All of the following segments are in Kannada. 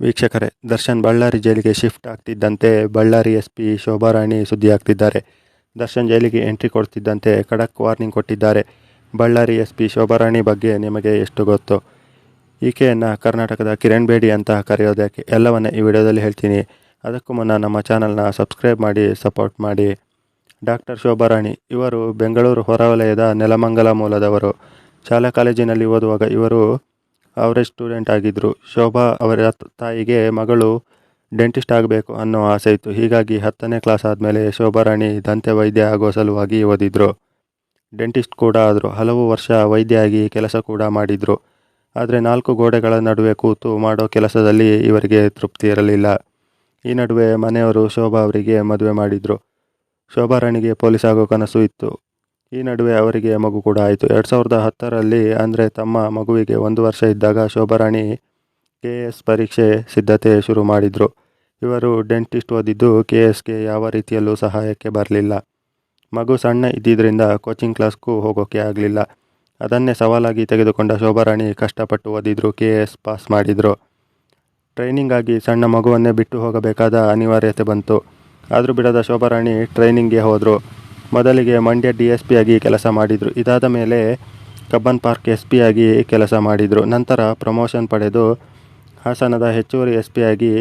ವೀಕ್ಷಕರೇ, ದರ್ಶನ್ ಬಳ್ಳಾರಿ ಜೈಲಿಗೆ ಶಿಫ್ಟ್ ಆಗ್ತಿದ್ದಂತೆ ಬಳ್ಳಾರಿ ಎಸ್ ಪಿ ಶೋಭಾರಾಣಿ ಸುದ್ದಿಯಾಗ್ತಿದ್ದಾರೆ ದರ್ಶನ್ ಜೈಲಿಗೆ ಎಂಟ್ರಿ ಕೊಡ್ತಿದ್ದಂತೆ ಖಡಕ್ ವಾರ್ನಿಂಗ್ ಕೊಟ್ಟಿದ್ದಾರೆ. ಬಳ್ಳಾರಿ ಎಸ್ ಪಿ ಶೋಭಾರಾಣಿ ಬಗ್ಗೆ ನಿಮಗೆ ಎಷ್ಟು ಗೊತ್ತು? ಈಕೆಯನ್ನು ಕರ್ನಾಟಕದ ಕಿರಣ್ ಬೇಡಿ ಅಂತ ಕರೆಯೋದಕ್ಕೆ ಎಲ್ಲವನ್ನ ಈ ವಿಡಿಯೋದಲ್ಲಿ ಹೇಳ್ತೀನಿ. ಅದಕ್ಕೂ ಮುನ್ನ ನಮ್ಮ ಚಾನಲ್ನ ಸಬ್ಸ್ಕ್ರೈಬ್ ಮಾಡಿ, ಸಪೋರ್ಟ್ ಮಾಡಿ. ಡಾಕ್ಟರ್ ಶೋಭಾರಾಣಿ, ಇವರು ಬೆಂಗಳೂರು ಹೊರವಲಯದ ನೆಲಮಂಗಲ ಮೂಲದವರು. ಶಾಲಾ ಕಾಲೇಜಿನಲ್ಲಿ ಓದುವಾಗ ಇವರು ಅವರೇಜ್ ಸ್ಟೂಡೆಂಟ್ ಆಗಿದ್ದರು ಶೋಭಾ ಅವರ ತಾಯಿಗೆ ಮಗಳು ಡೆಂಟಿಸ್ಟ್ ಆಗಬೇಕು ಅನ್ನೋ ಆಸೆ ಇತ್ತು. ಹೀಗಾಗಿ ಹತ್ತನೇ ಕ್ಲಾಸ್ ಆದಮೇಲೆ ಶೋಭಾರಾಣಿ ದಂತೆ ವೈದ್ಯ ಆಗೋ ಸಲುವಾಗಿ ಓದಿದ್ರು. ಡೆಂಟಿಸ್ಟ್ ಕೂಡ ಆದರು. ಹಲವು ವರ್ಷ ವೈದ್ಯ ಆಗಿ ಕೆಲಸ ಕೂಡ ಮಾಡಿದರು. ಆದರೆ ನಾಲ್ಕು ಗೋಡೆಗಳ ನಡುವೆ ಕೂತು ಮಾಡೋ ಕೆಲಸದಲ್ಲಿ ಇವರಿಗೆ ತೃಪ್ತಿ ಇರಲಿಲ್ಲ. ಈ ನಡುವೆ ಮನೆಯವರು ಶೋಭಾ ಅವರಿಗೆ ಮದುವೆ ಮಾಡಿದರು. ಶೋಭಾರಾಣಿಗೆ ಪೊಲೀಸ್ ಆಗೋ ಕನಸು ಇತ್ತು. ಈ ನಡುವೆ ಅವರಿಗೆ ಮಗು ಕೂಡ ಆಯಿತು. ಎರಡು ಸಾವಿರದ ಹತ್ತರಲ್ಲಿ ಅಂದರೆ ತಮ್ಮ ಮಗುವಿಗೆ ಒಂದು ವರ್ಷ ಇದ್ದಾಗ ಶೋಭಾರಾಣಿ ಕೆ ಎಸ್ ಪರೀಕ್ಷೆ ಸಿದ್ಧತೆ ಶುರು ಮಾಡಿದರು. ಇವರು ಡೆಂಟಿಸ್ಟ್ ಓದಿದ್ದು ಕೆ ಎಸ್ಗೆ ಯಾವ ರೀತಿಯಲ್ಲೂ ಸಹಾಯಕ್ಕೆ ಬರಲಿಲ್ಲ. ಮಗು ಸಣ್ಣ ಇದ್ದಿದ್ದರಿಂದ ಕೋಚಿಂಗ್ ಕ್ಲಾಸ್ಗೂ ಹೋಗೋಕ್ಕೆ ಆಗಲಿಲ್ಲ. ಅದನ್ನೇ ಸವಾಲಾಗಿ ತೆಗೆದುಕೊಂಡ ಶೋಭಾರಾಣಿ ಕಷ್ಟಪಟ್ಟು ಓದಿದ್ರು ಕೆ ಎಸ್ ಪಾಸ್ ಮಾಡಿದರು. ಟ್ರೈನಿಂಗ್ ಆಗಿ ಸಣ್ಣ ಮಗುವನ್ನೇ ಬಿಟ್ಟು ಹೋಗಬೇಕಾದ ಅನಿವಾರ್ಯತೆ ಬಂತು. ಆದರೂ ಬಿಡದ ಶೋಭಾರಾಣಿ ಟ್ರೈನಿಂಗ್ಗೆ ಹೋದರು. ಮೊದಲಿಗೆ ಮಂಡ್ಯ ಡಿ ಎಸ್ ಪಿ ಆಗಿ ಕೆಲಸ ಮಾಡಿದರು. ಇದಾದ ಮೇಲೆ ಕಬ್ಬನ್ ಪಾರ್ಕ್ ಎಸ್ ಪಿ ಆಗಿ ಕೆಲಸ ಮಾಡಿದರು. ನಂತರ ಪ್ರಮೋಷನ್ ಪಡೆದು ಹಾಸನದ ಹೆಚ್ಚುವರಿ ಎಸ್ ಪಿ ಆಗಿ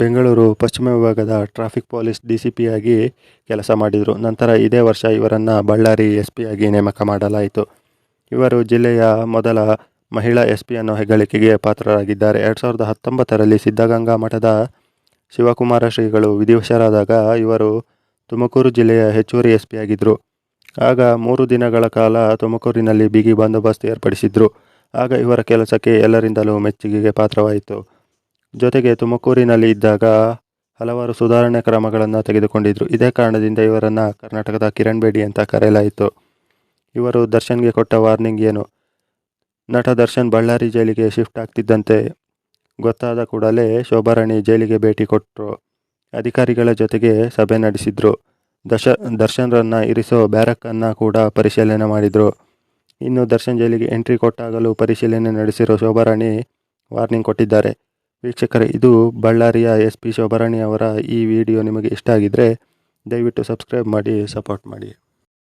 ಬೆಂಗಳೂರು ಪಶ್ಚಿಮ ವಿಭಾಗದ traffic police D C P ಆಗಿ ಕೆಲಸ ಮಾಡಿದರು. ನಂತರ ಇದೇ ವರ್ಷ ಇವರನ್ನು ಬಳ್ಳಾರಿ ಎಸ್ ಪಿ ಆಗಿ ನೇಮಕ ಮಾಡಲಾಯಿತು. ಇವರು ಜಿಲ್ಲೆಯ ಮೊದಲ ಮಹಿಳಾ ಎಸ್ ಪಿಯನ್ನು ಹೆಗ್ಗಳಿಕೆಗೆ ಪಾತ್ರರಾಗಿದ್ದಾರೆ. ಎರಡು ಸಾವಿರದ ಹತ್ತೊಂಬತ್ತರಲ್ಲಿ ಸಿದ್ಧಗಂಗಾ ಮಠದ ಶಿವಕುಮಾರ ಶ್ರೀಗಳು ವಿಧಿವಶರಾದಾಗ ಇವರು ತುಮಕೂರು ಜಿಲ್ಲೆಯ ಹೆಚ್ಚುವರಿ ಎಸ್ ಪಿ ಆಗಿದ್ದರು. ಆಗ ಮೂರು ದಿನಗಳ ಕಾಲ ತುಮಕೂರಿನಲ್ಲಿ ಬಿಗಿ ಬಂದೋಬಸ್ತ್ ಏರ್ಪಡಿಸಿದ್ರು. ಆಗ ಇವರ ಕೆಲಸಕ್ಕೆ ಎಲ್ಲರಿಂದಲೂ ಮೆಚ್ಚುಗೆಗೆ ಪಾತ್ರವಾಯಿತು. ಜೊತೆಗೆ ತುಮಕೂರಿನಲ್ಲಿ ಇದ್ದಾಗ ಹಲವಾರು ಸುಧಾರಣೆ ಕ್ರಮಗಳನ್ನು ತೆಗೆದುಕೊಂಡಿದ್ರು. ಇದೇ ಕಾರಣದಿಂದ ಇವರನ್ನು ಕರ್ನಾಟಕದ ಕಿರಣ್ ಬೇಡಿ ಅಂತ ಕರೆಯಲಾಯಿತು. ಇವರು ದರ್ಶನ್ಗೆ ಕೊಟ್ಟ ವಾರ್ನಿಂಗ್ ಏನು? ನಟ ದರ್ಶನ್ ಬಳ್ಳಾರಿ ಜೈಲಿಗೆ ಶಿಫ್ಟ್ ಆಗ್ತಿದ್ದಂತೆ ಗೊತ್ತಾದ ಕೂಡಲೇ ಶೋಭಾರಾಣಿ ಜೈಲಿಗೆ ಭೇಟಿ ಕೊಟ್ಟರು ಅಧಿಕಾರಿಗಳ ಜೊತೆಗೆ ಸಭೆ ನಡೆಸಿದ್ರು. ದಶ, ದರ್ಶನ್ರನ್ನ ಇರಿಸೋ ಬ್ಯಾರಕ್ಕನ್ನು ಕೂಡ ಪರಿಶೀಲನೆ ಮಾಡಿದರು. ಇನ್ನು ದರ್ಶನ್ ಜೈಲಿಗೆ ಎಂಟ್ರಿ ಕೊಟ್ಟಾಗಲೂ ಪರಿಶೀಲನೆ ನಡೆಸಿರೋ ಶೋಭಾರಾಣಿ ವಾರ್ನಿಂಗ್ ಕೊಟ್ಟಿದ್ದಾರೆ. ವೀಕ್ಷಕರೇ, ಇದು ಬಳ್ಳಾರಿಯ ಎಸ್ ಪಿ ಶೋಭಾರಾಣಿ ಅವರ ಈ ವಿಡಿಯೋ. ನಿಮಗೆ ಇಷ್ಟ ಆಗಿದ್ದರೆ ದಯವಿಟ್ಟು ಸಬ್ಸ್ಕ್ರೈಬ್ ಮಾಡಿ, ಸಪೋರ್ಟ್ ಮಾಡಿ.